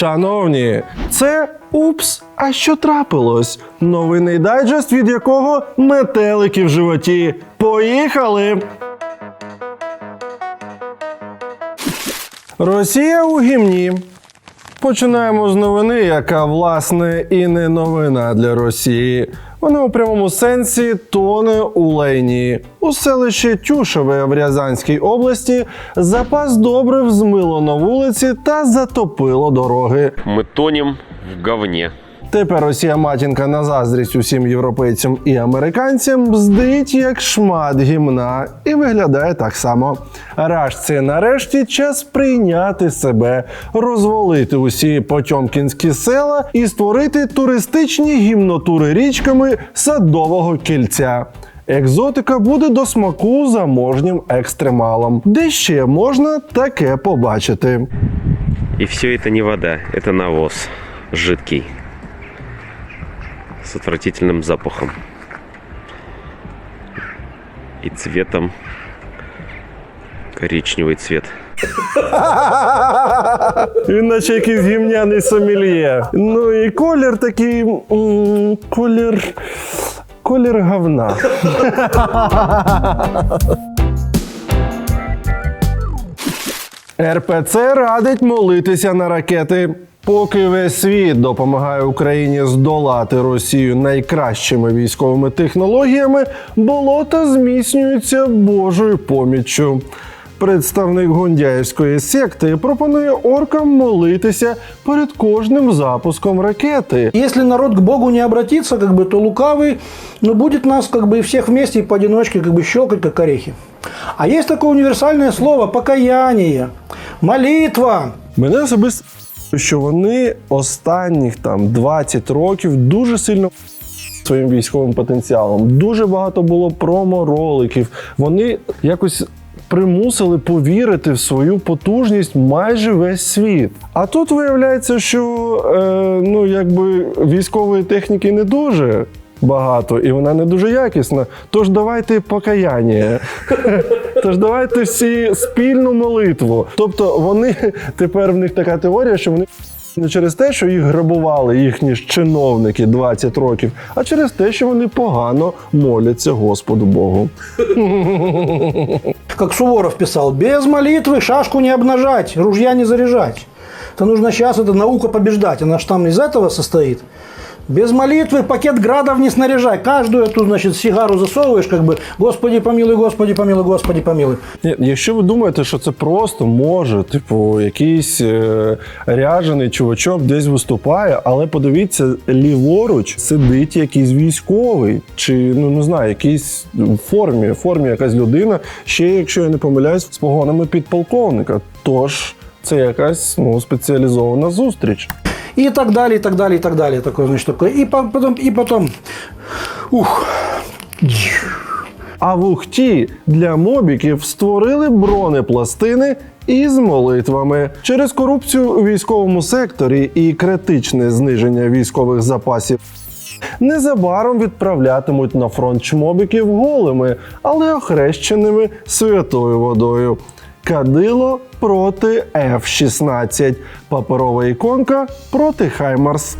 Шановні, це Упс, а що трапилось? Новинний дайджест, від якого метелики в животі. Поїхали! Росія у гімні. Починаємо з новини, яка власне і не новина для Росії. Вона у прямому сенсі тоне у лейні. У селищі Тюшеве в Рязанській області запас добрив змило на вулиці та затопило дороги. Ми тонем в говне. Тепер Росія матінка на заздрість усім європейцям і американцям бздить як шмат гімна і виглядає так само. Рашці нарешті час прийняти себе, розвалити усі потьомкінські села і створити туристичні гімнотури річками садового кільця. Екзотика буде до смаку заможнім екстремалам, де ще можна таке побачити. И все это не вода, это навоз жидкий. С отвратительным запахом. И цветом. Коричневый цвет. Він наче якийсь гімняний сомельє. Ну і колір такий. колір. Колір говна. РПЦ радить молитися на ракети. Поки весь світ допомагає Україні здолати Росію найкращими військовими технологіями, болота зміцнюються Божою поміччю. Представник гундяївської секти пропонує оркам молитися перед кожним запуском ракети. Если народ к Богу не обратится, как бы, то лукавый, ну, будет нас как бы и всех вместе и поодиночке как бы щелкать, как орехи. А есть такое универсальное слово – покаяние, молитва. Мене особисто, що вони останніх там 20 років дуже сильно своїм військовим потенціалом. Дуже багато було промо-роликів. Вони якось. Примусили повірити в свою потужність майже весь світ. А тут виявляється, що е, ну якби військової техніки не дуже багато, і вона не дуже якісна. Тож давайте покаяння. Тож давайте всі спільну молитву. Тобто вони тепер в них така теорія, що вони не через те, що їх грабували їхні ж чиновники 20 років, а через те, що вони погано моляться Господу Богу. Как Суворов писал, без молитвы шашку не обнажать, ружья не заряжать. Это нужно сейчас, это наука побеждать, она же там из этого состоит. Без молитвы пакет градов не снаряжай. Каждую эту, значит, сигару засовываешь, как бы, Господи помилуй, Господи помилуй, Господи помилуй. Ні, Якщо ви думаєте, що це просто може, типу, якийсь е, ряжений чувачок десь виступає, але подивіться, ліворуч сидить якийсь військовий, чи ну не знаю, якийсь в формі, в формі якась людина, ще якщо я не помиляюсь, з погонами підполковника. Тож це якась ну, спеціалізована зустріч. И так далее, и так далее, и так далее. Такое, значит, такое. И по- потом, и потом, ух, А в Ухті для мобіків створили бронепластини із молитвами. Через корупцію у військовому секторі і критичне зниження військових запасів. Незабаром відправлятимуть на фронт чмобіків голими, але охрещеними святою водою. Кадило проти F-16, паперова іконка проти Хаймарс.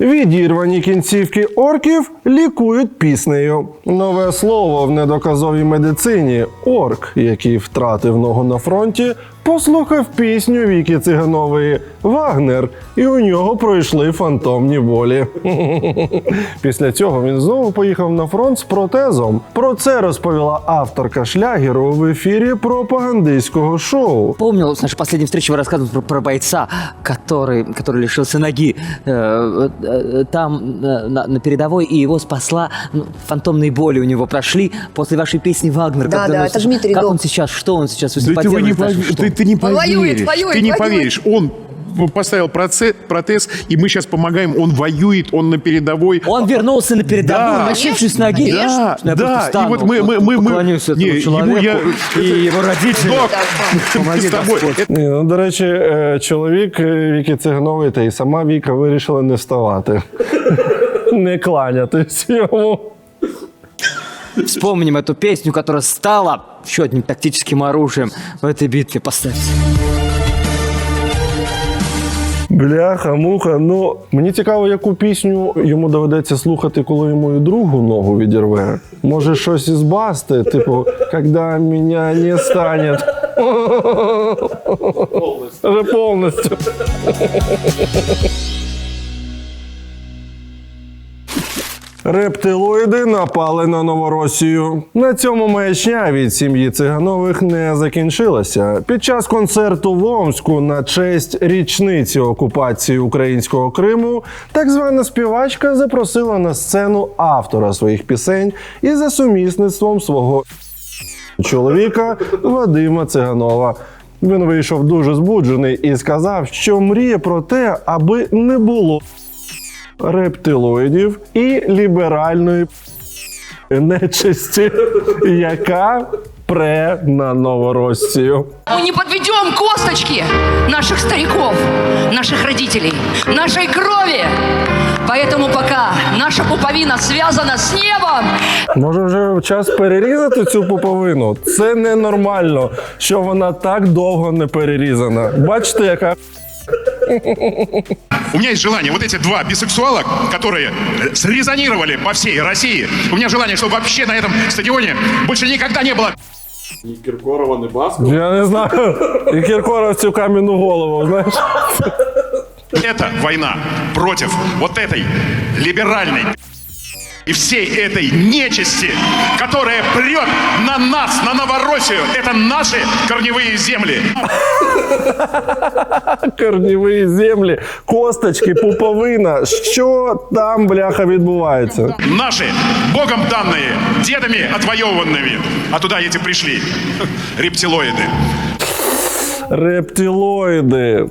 Відірвані кінцівки орків лікують піснею. Нове слово в недоказовій медицині орк, який втратив ногу на фронті, послухав пісню Віки Циганової Вагнер, і у нього пройшли фантомні болі. Після цього він знову поїхав на фронт з протезом. Про це розповіла авторка шлягеру в ефірі пропагандистського шоу. Помнил, с нашей последней встречи вы рассказывали про, про бойца, который, который лишился ноги э, э, там э, на, на передовой, и его спасла ну, фантомные боли у него прошли после вашей песни Вагнер. Да, когда да, он это слышал. Дмитрий Как Дом. он сейчас, что он сейчас Да ты, вы не, симпатирует нашим, пов- что? ты, ты не Он воюет, поверишь. воюет, ты не воюет. поверишь. Он поставил проце- протез, и мы сейчас помогаем. Он воюет, он на передовой. Он вернулся на передовую, Да. начавшись с ноги. Да, Я да, просто и встану, вот мы- мы- мы- мы- поклонюсь этому Не, ему человеку я- и его родителям. Док, Помоги с тобой. Господь. Ні, ну, до речі, е, чоловік е, Віки Циганової та і сама Віка вирішили не вставати. Не кланятись йому. Вспомним эту песню, которая стала еще одним тактическим оружием в этой битве. Поставьте. Бляха, муха. Ну мені цікаво, яку пісню йому доведеться слухати, коли йому і другу ногу відірве. Може, щось із басти, типу, «Когда мене не стане. Вже повністю. Рептилоїди напали на Новоросію. На цьому маячня від сім'ї циганових не закінчилася. Під час концерту в Омську на честь річниці окупації українського Криму так звана співачка запросила на сцену автора своїх пісень і за сумісництвом свого чоловіка Вадима Циганова. Він вийшов дуже збуджений і сказав, що мріє про те, аби не було рептилоїдів і ліберальної нечисті, яка пре на Новоросію. Мы не подведем косточки наших стариков, наших родителей, нашей крови. Поэтому пока наша пуповина связана с небом, Може, вже час перерізати цю пуповину? Це ненормально, що вона так довго не перерізана. Бачите, яка У меня есть желание, вот эти два бисексуала, которые э, срезонировали по всей России, у меня желание, чтобы вообще на этом стадионе больше никогда не было я не знаю. І Кіркоров цю кам'яну голову, знаєш. Это война против вот этой либеральной и всей этой нечисти, которая прет на нас, на Новороссию. Это наши корневые земли. Корніві землі, косточки, пуповина. Що там, бляха, відбувається? Наши, Богом данные, дедами отвоеванными. А туда эти пришли. Рептилоиды. Рептилоїди.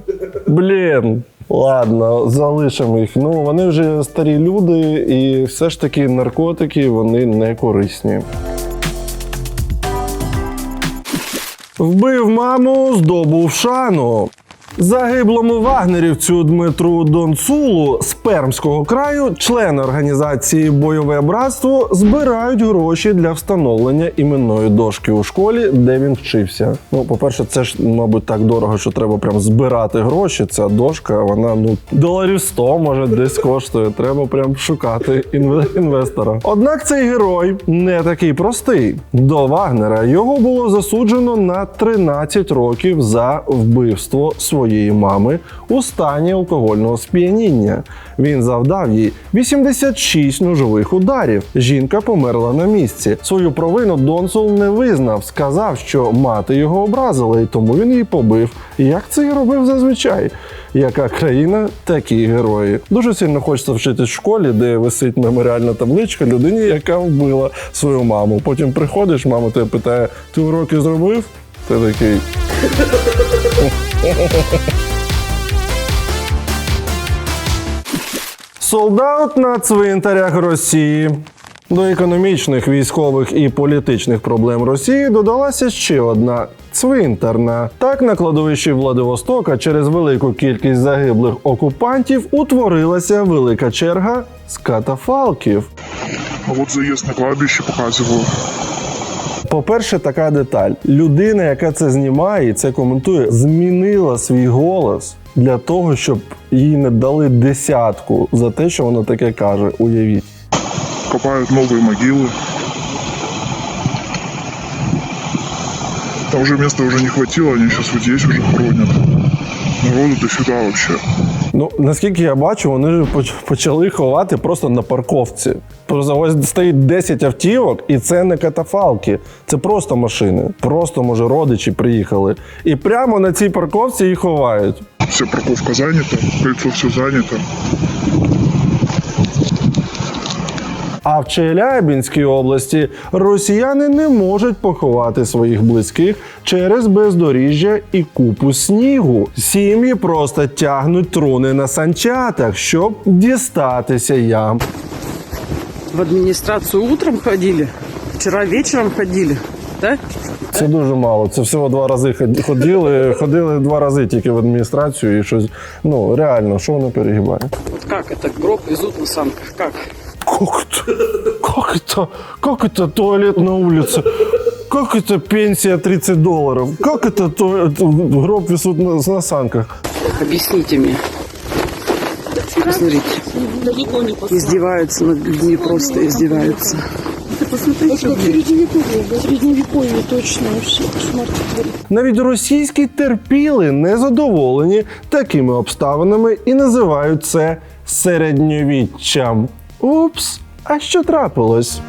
Блін. Ладно, залишимо їх. Ну, вони вже старі люди, і все ж таки наркотики вони не корисні. Вбив маму, здобув шану. Загиблому вагнерівцю Дмитру Донцулу з Пермського краю, члени організації Бойове братство збирають гроші для встановлення іменної дошки у школі, де він вчився. Ну, по-перше, це ж, мабуть, так дорого, що треба прям збирати гроші. Ця дошка, вона ну доларів 100, може, десь коштує. Треба прям шукати інве- інвестора. Однак цей герой не такий простий. До Вагнера його було засуджено на 13 років за вбивство своєї мами у стані алкогольного сп'яніння. Він завдав їй 86 ножових ударів. Жінка померла на місці. Свою провину Донсул не визнав, сказав, що мати його образила, і тому він її побив. Як це і робив зазвичай. Яка країна, такі герої. Дуже сильно хочеться вчитись в школі, де висить меморіальна табличка людині, яка вбила свою маму. Потім приходиш, мама тебе питає: ти уроки зробив? Ти такий. Солдат на цвинтарях Росії. До економічних, військових і політичних проблем Росії додалася ще одна цвинтарна. Так на кладовищі Владивостока через велику кількість загиблих окупантів утворилася велика черга з катафалків. А вот заезд на кладбище показываю. По-перше, така деталь: людина, яка це знімає і це коментує, змінила свій голос для того, щоб їй не дали десятку за те, що вона таке каже. Уявіть. Копают новые могилы. Там уже места уже не хватило, они сейчас вот здесь уже хоронят. Народу до сюда вообще. Ну, наскільки я бачу, вони почали ховати просто на парковці. Просто ось стоїть 10 автівок, і це не катафалки, це просто машини. Просто, може, родичі приїхали. І прямо на цій парковці їх ховають. Вся парковка зайнята, кольцо все занято. А в Челябінській області росіяни не можуть поховати своїх близьких через бездоріжжя і купу снігу. Сім'ї просто тягнуть труни на санчатах, щоб дістатися ям. В администрацию утром ходили, вчера вечером ходили, да? Це дуже мало. Це всього два рази ход- ходили. Ходили два рази тільки в адміністрацію і щось. Ну реально, що вони перегибають? Вот как это гроб везут на санках? Как? Как это? Как это? Как это туалет на улице? Как это пенсия 30 долларов? Как это, то, это гроб висут на, на санках? Объясните мне. Посмотрите. Издеваются над людьми, просто издеваются. Средневековье точно вообще кошмар творит. Навіть російські терпіли незадоволені такими обставинами і називають це середньовіччям. Упс, а що трапилось?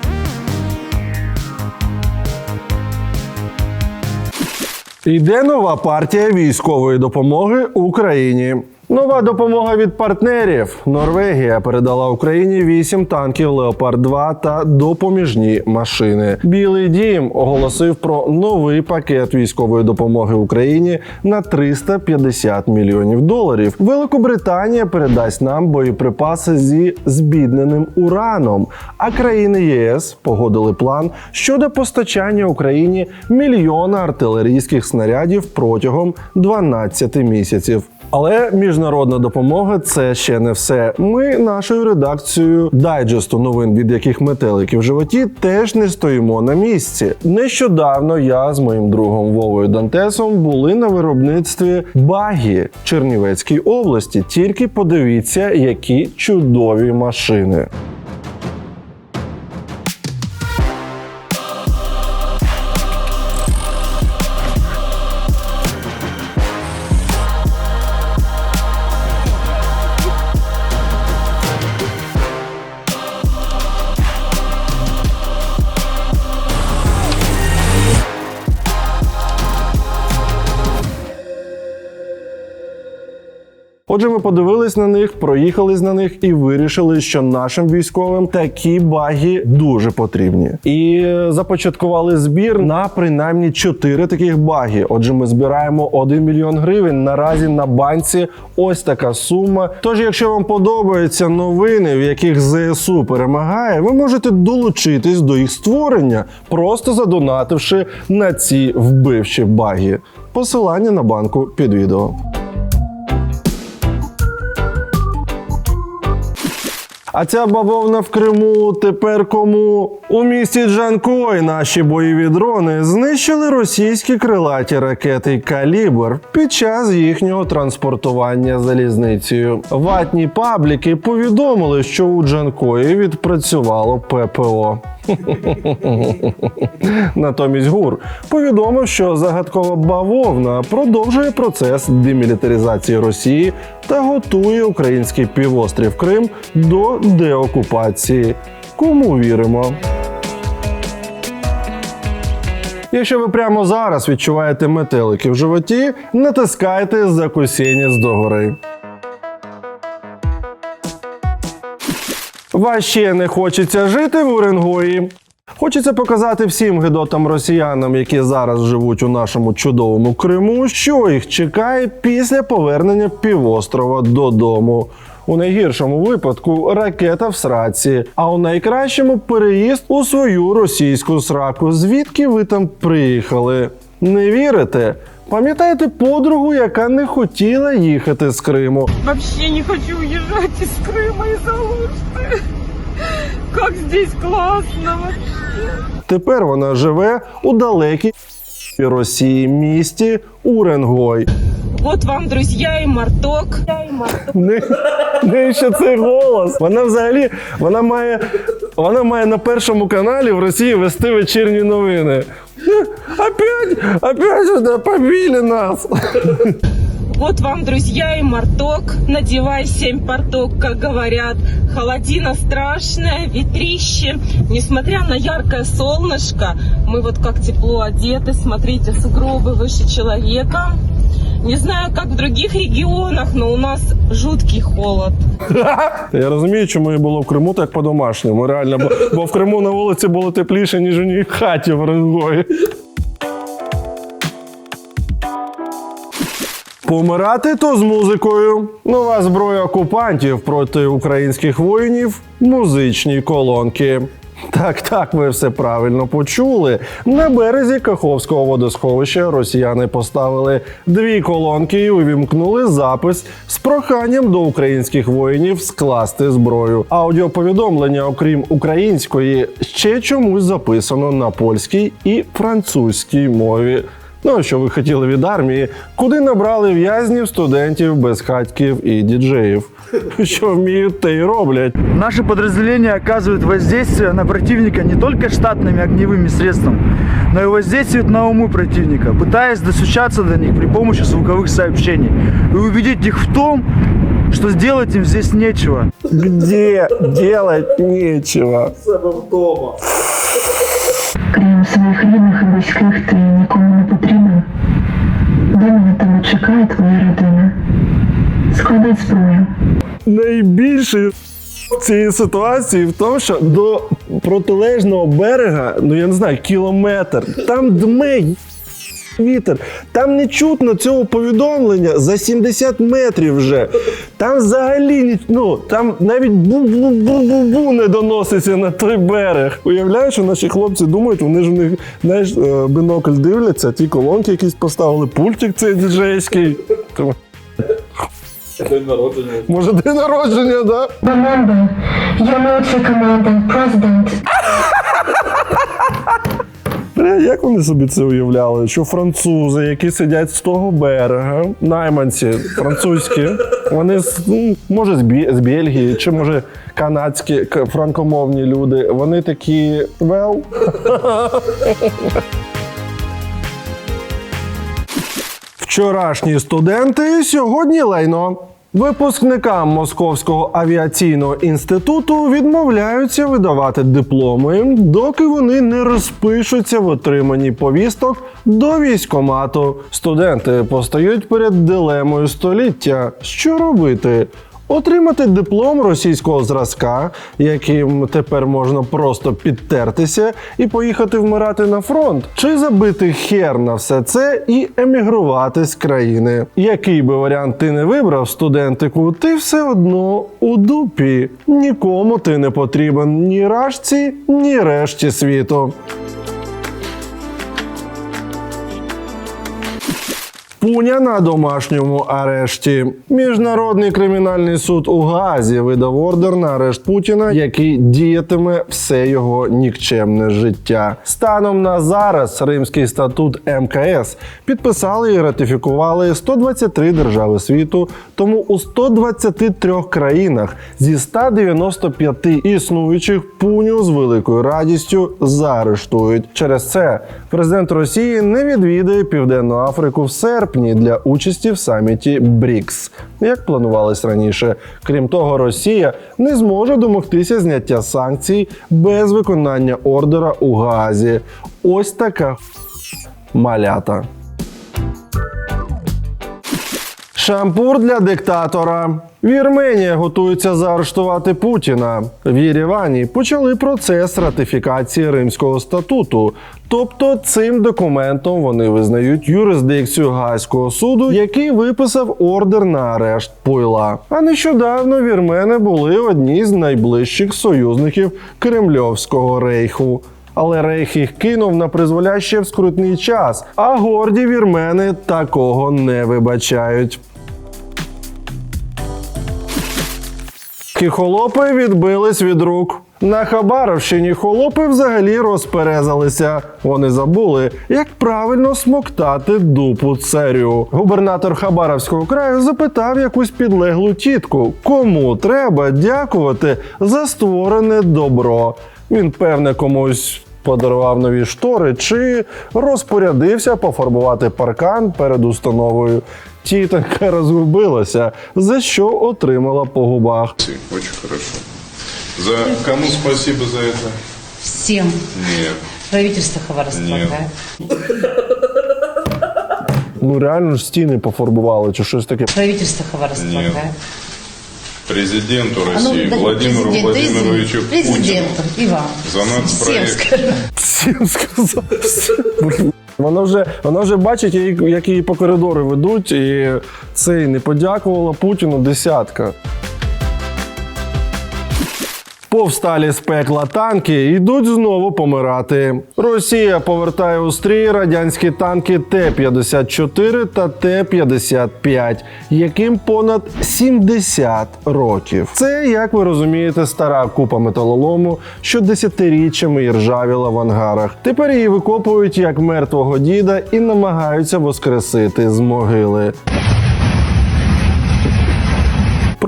Йде нова партія військової допомоги Україні. Нова допомога від партнерів. Норвегія передала Україні 8 танків Леопард 2 та допоміжні машини. Білий дім оголосив про новий пакет військової допомоги Україні на 350 мільйонів доларів. Великобританія передасть нам боєприпаси зі збідненим ураном. А країни ЄС погодили план щодо постачання Україні мільйона артилерійських снарядів протягом 12 місяців. Але міжнародна допомога це ще не все. Ми нашою редакцією дайджесту новин, від яких метелики в животі, теж не стоїмо на місці. Нещодавно я з моїм другом Вовою Дантесом були на виробництві багі Чернівецькій області. Тільки подивіться, які чудові машини. Отже, ми подивились на них, проїхались на них і вирішили, що нашим військовим такі баги дуже потрібні. І започаткували збір на принаймні 4 таких баги. Отже, ми збираємо 1 мільйон гривень. Наразі на банці ось така сума. Тож, якщо вам подобаються новини, в яких ЗСУ перемагає, ви можете долучитись до їх створення, просто задонативши на ці вбивчі баги. Посилання на банку під відео. А ця бавовна в Криму тепер кому? У місті Джанкой наші бойові дрони знищили російські крилаті ракети Калібр під час їхнього транспортування залізницею. Ватні пабліки повідомили, що у Джанкої відпрацювало ППО. Натомість ГУР повідомив, що загадкова бавовна продовжує процес демілітаризації Росії та готує український півострів Крим до деокупації. Кому віримо? Якщо ви прямо зараз відчуваєте метелики в животі, натискайте закусінець догори. Вас ще не хочеться жити в Уренгої? Хочеться показати всім гидотам росіянам, які зараз живуть у нашому чудовому Криму, що їх чекає після повернення півострова додому. У найгіршому випадку ракета в сраці, а у найкращому переїзд у свою російську сраку. Звідки ви там приїхали? Не вірите? Пам'ятаєте подругу, яка не хотіла їхати з Криму? Вообще не хочу уезжать з Криму і Алушты. Як здесь класно. Тепер вона живе у далекій Росії місті Уренгой. Вот вам, друзья, и марток. Не, не ще цей голос. Вона взагалі вона має, вона має на першому каналі в Росії вести вечірні новини. Опять, опять сюди побили нас. Вот вам, друзья, и марток. Надевай семь порток, как говорят. Холодина страшная, ветрище. Несмотря на яркое солнышко, мы вот как тепло одеты. Смотрите, сугробы выше человека. Не знаю, как в других регионах, но у нас жуткий холод. Я розумію, чому їй було в Криму так по-домашньому. Реально, бо, бо в Криму на вулиці було тепліше, ніж у ній хаті в Уренгої. Помирати то з музикою. Нова зброя окупантів проти українських воїнів музичні колонки. Так, так, ви все правильно почули. На березі Каховського водосховища росіяни поставили дві колонки і увімкнули запис з проханням до українських воїнів скласти зброю. Аудіоповідомлення, окрім української, ще чомусь записано на польській і французькій мові. Ну, а що ви хотіли від армії, куди набрали в'язнів, студентів, безхатьків і діджеїв. Що вміють, те й роблять. Наши подразделения оказывают воздействие на противника не только штатными огневыми средствами, но и воздействуют на умы противника, пытаясь достучаться до них при помощи звуковых сообщений и убедить их в том, что сделать им здесь нечего. Где делать нечего? Крім своїх рідних і близьких, ти чекає твоя родина. Склади зброю. Найбільше цієї ситуації в тому, що до протилежного берега, ну я не знаю, кілометр, там дме вітер. Там не чутно цього повідомлення за 70 метрів вже. Там взагалі ну, там навіть бу-бу-бу-бу-бу не доноситься на той берег. Уявляю, що наші хлопці думають, вони ж в них знаєш, е, бинокль дивляться, ті колонки якісь поставили, пультик цей діджейський. День народження. Може, день народження, да? Remember, your military commander, president, Бля, як вони собі це уявляли? Що французи, які сидять з того берега, найманці французькі, вони ну, може з, Бі- Бельгії, чи може канадські франкомовні люди, вони такі вел. Вчорашні студенти сьогодні лайно. Випускникам Московського авіаційного інституту відмовляються видавати дипломи, доки вони не розпишуться в отриманні повісток до військомату. Студенти постають перед дилемою століття. Що робити? Отримати диплом російського зразка, яким тепер можна просто підтертися і поїхати вмирати на фронт, чи забити хер на все це і емігрувати з країни. Який би варіант ти не вибрав, студентику, ти все одно у дупі. Нікому ти не потрібен ні рашці, ні решті світу. Пуня на домашньому арешті. Міжнародний кримінальний суд у Газі видав ордер на арешт Путіна, який діятиме все його нікчемне життя. Станом на зараз Римський статут МКС підписали і ратифікували 123 держави світу. Тому у 123 країнах зі 195 існуючих пуню з великою радістю заарештують. Через це президент Росії не відвідає Південну Африку в серпні для участі в саміті БРІКС, як планувалось раніше. Крім того, Росія не зможе домогтися зняття санкцій без виконання ордера у Газі. Ось така малята. Шампур для диктатора. Вірменія готується заарештувати Путіна. В Єревані почали процес ратифікації Римського статуту. Тобто цим документом вони визнають юрисдикцію Гаазького суду, який виписав ордер на арешт Пойла. А нещодавно вірмени були одні з найближчих союзників Кремльовського рейху. Але Рейх їх кинув на призволяще в скрутний час, а горді вірмени такого не вибачають. Хохолопи відбились від рук. На Хабаровщині холопи взагалі розперезалися. Вони забули, як правильно смоктати дупу царю. Губернатор Хабаровського краю запитав якусь підлеглу тітку, кому треба дякувати за створене добро. Він певне комусь. Подарував нові штори чи розпорядився пофарбувати паркан перед установою. Тітонька розгубилася, за що отримала по губах. Очень хорошо. За кому спасибо за это? Всем. Нет. Правительство Хабаровска. Нет. Ну реально ж стіни пофарбували чи щось таке. Правительство Хабаровска. Нет. Президенту А ну, Владимиру президент, Владимировичу Путину и вам. за нацпроект. Всім сказав. Вона вже, вона вже бачить, як як її по коридору ведуть, і цей не подякувала Путіну десятка. Повсталі з пекла танки йдуть знову помирати. Росія повертає у стрій радянські танки Т-54 та Т-55, яким понад 70 років. Це, як ви розумієте, стара купа металолому, що десятиріччями іржавіла в ангарах. Тепер її викопують як мертвого діда і намагаються воскресити з могили.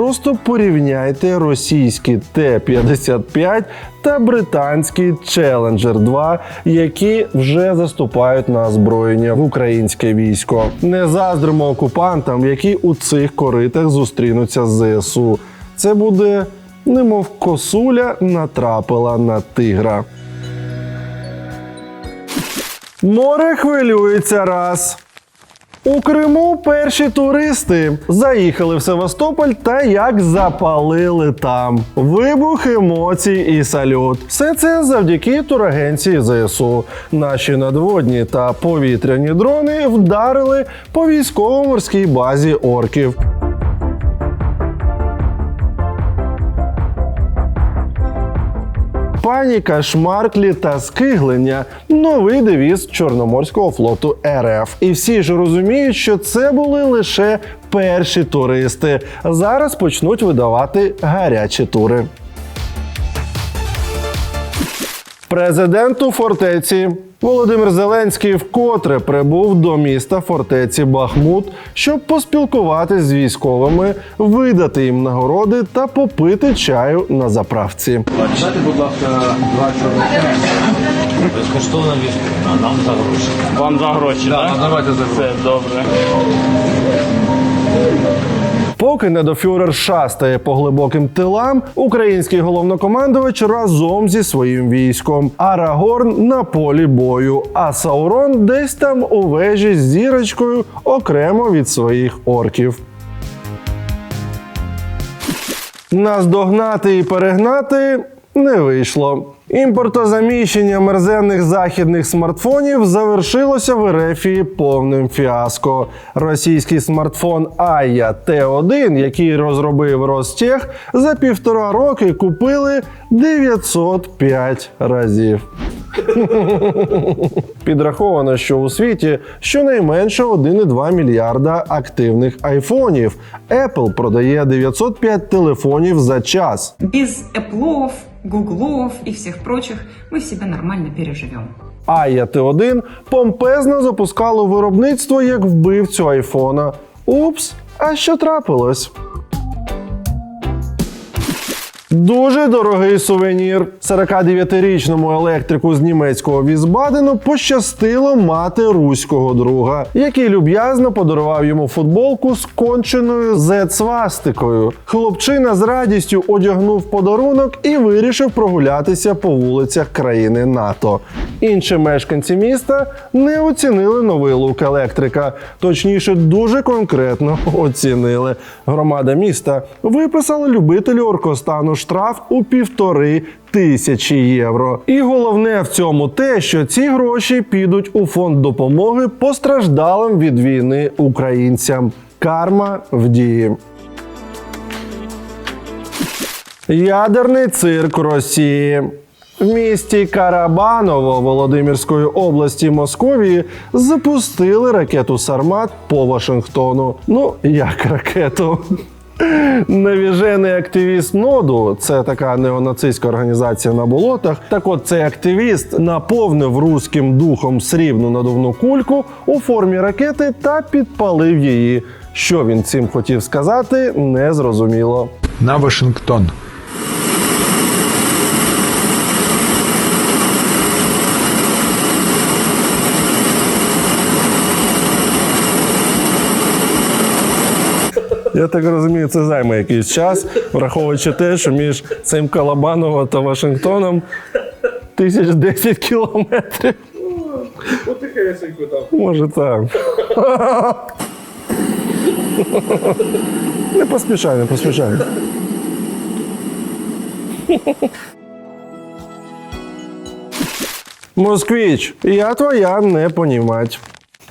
Просто порівняйте російські Т-55 та британський Challenger 2, які вже заступають на озброєння в українське військо. Не заздримо окупантам, які у цих коритах зустрінуться з ЗСУ. Це буде немов косуля натрапила на тигра. Море хвилюється раз. У Криму перші туристи заїхали в Севастополь та як запалили там. Вибух емоцій і салют. Все це завдяки турагенції ЗСУ. Наші надводні та повітряні дрони вдарили по військово-морській базі орків. Паніка, шмарклі та скиглення новий девіз Чорноморського флоту РФ. І всі ж розуміють, що це були лише перші туристи. Зараз почнуть видавати гарячі тури. Президенту фортеці Володимир Зеленський вкотре прибув до міста фортеці Бахмут, щоб поспілкуватись з військовими, видати їм нагороди та попити чаю на заправці. Дайте, будь ласка, два чорних. Безкоштовно військово. Нам за гроші. Вам за гроші, Да, так? давайте за гроші. Це добре. Поки недофюрер шастає по глибоким тилам, український головнокомандувач разом зі своїм військом. Арагорн на полі бою, а Саурон десь там у вежі з зірочкою окремо від своїх орків. Наздогнати і перегнати не вийшло. Імпортозаміщення мерзенних західних смартфонів завершилося в Ерефії повним фіаско. Російський смартфон Aya T1, який розробив Ростех, за півтора роки купили 905 разів. Підраховано, що у світі щонайменше 1,2 мільярда активних айфонів. Apple продає 905 телефонів за час. Без Apple, Гуглов и прочих мы себя нормально переживем. Ая Т1 помпезно запускало виробництво як вбивцю айфона. Упс, а що трапилось? Дуже дорогий сувенір. 49-річному електрику з німецького Візбадену пощастило мати руського друга, який люб'язно подарував йому футболку з конченою Z-свастикою. Хлопчина з радістю одягнув подарунок і вирішив прогулятися по вулицях країни НАТО. Інші мешканці міста не оцінили новий лук електрика, точніше, дуже конкретно оцінили. Громада міста виписала любителю оркостану штраф у півтори тисячі євро. І головне в цьому те, що ці гроші підуть у фонд допомоги постраждалим від війни українцям. Карма в дії. Ядерний цирк Росії. В місті Карабаново Володимирської області Московії запустили ракету Сармат по Вашингтону. Ну, як ракету. Навіжений активіст ноду, це така неонацистська організація на болотах. Так от цей активіст наповнив руським духом срібну надувну кульку у формі ракети та підпалив її. Що він цим хотів сказати, не зрозуміло. На Вашингтон. Я так розумію, це займе якийсь час, враховуючи те, що між цим Калабаново та Вашингтоном тисяч десять кілометрів. Потихесеньку там. Може так. Не поспішай, не поспішай. Москвіч, я твоя не понімать.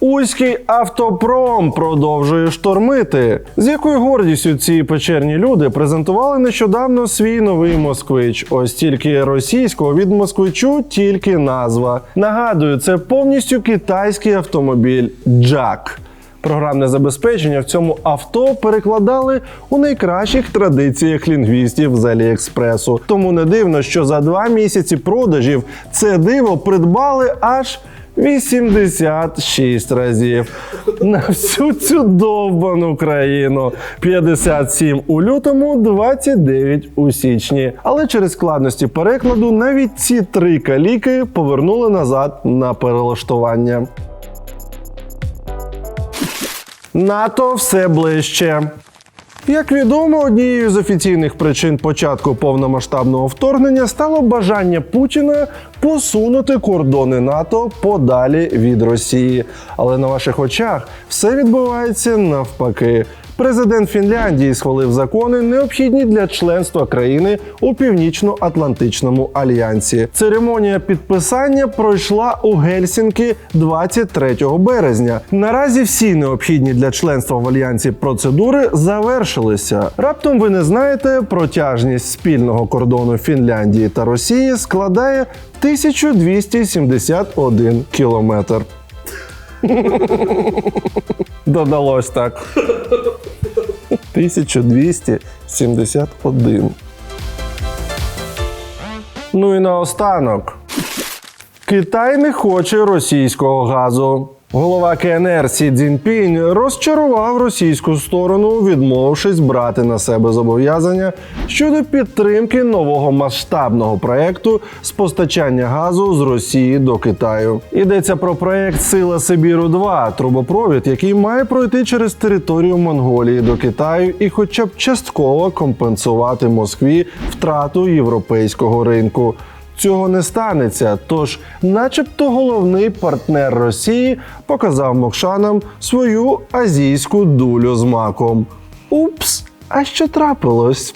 Уський автопром продовжує штормити. З якою гордістю ці печерні люди презентували нещодавно свій новий москвич. Ось тільки російського від москвичу тільки назва. Нагадую, це повністю китайський автомобіль Джак. Програмне забезпечення в цьому авто перекладали у найкращих традиціях лінгвістів з Аліекспресу. Тому не дивно, що за два місяці продажів це диво придбали аж 86 разів на всю цю довбану країну. 57 у лютому, 29 у січні. Але через складності перекладу навіть ці три каліки повернули назад на перелаштування. НАТО все ближче. Як відомо, однією з офіційних причин початку повномасштабного вторгнення стало бажання Путіна посунути кордони НАТО подалі від Росії. Але на ваших очах все відбувається навпаки. Президент Фінляндії схвалив закони, необхідні для членства країни у Північно-Атлантичному альянсі. Церемонія підписання пройшла у Гельсінкі 23 березня. Наразі всі необхідні для членства в альянсі процедури завершилися. Раптом ви не знаєте, протяжність спільного кордону Фінляндії та Росії складає 1271 кілометр. Додалось так. 1271. Ну і наостанок. Китай не хоче російського газу. Голова КНР Сі Цзіньпінь розчарував російську сторону, відмовившись брати на себе зобов'язання щодо підтримки нового масштабного проекту з постачання газу з Росії до Китаю. Йдеться про проект Сила Сибіру 2 трубопровід, який має пройти через територію Монголії до Китаю і, хоча б частково компенсувати Москві втрату європейського ринку. Цього не станеться, тож, начебто, головний партнер Росії показав мокшанам свою азійську дулю з маком. Упс, а що трапилось?